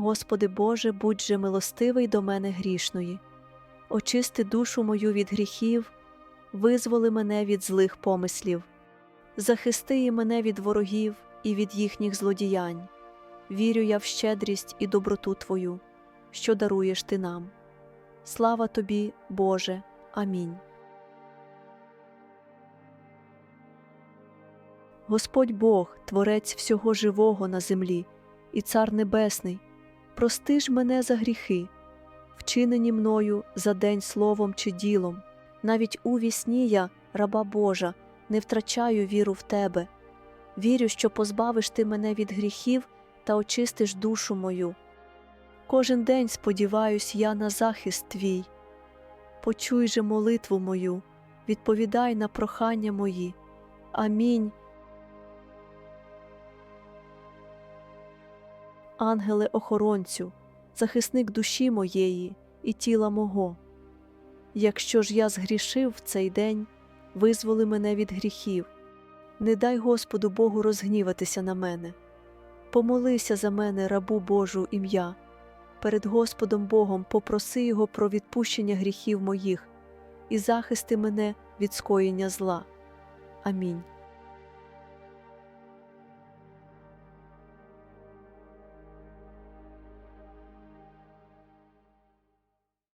Господи Боже, будь же милостивий до мене грішної, очисти душу мою від гріхів, визволи мене від злих помислів, захисти мене від ворогів і від їхніх злодіянь. Вірю я в щедрість і доброту Твою, що даруєш Ти нам. Слава Тобі, Боже. Амінь. Господь Бог, Творець всього живого на землі, і Цар Небесний, прости ж мене за гріхи, вчинені мною за день словом чи ділом. Навіть у вісні я, раба Божа, не втрачаю віру в Тебе. Вірю, що позбавиш ти мене від гріхів та очистиш душу мою. Кожен день сподіваюсь я на захист Твій. Почуй же молитву мою, відповідай на прохання мої. Амінь. Ангеле охоронцю, захисник душі моєї і тіла мого. Якщо ж я згрішив в цей день, визволи мене від гріхів. Не дай Господу Богу розгніватися на мене. Помолися за мене, рабу Божу ім'я. Перед Господом Богом попроси Його про відпущення гріхів моїх і захисти мене від скоєння зла. Амінь.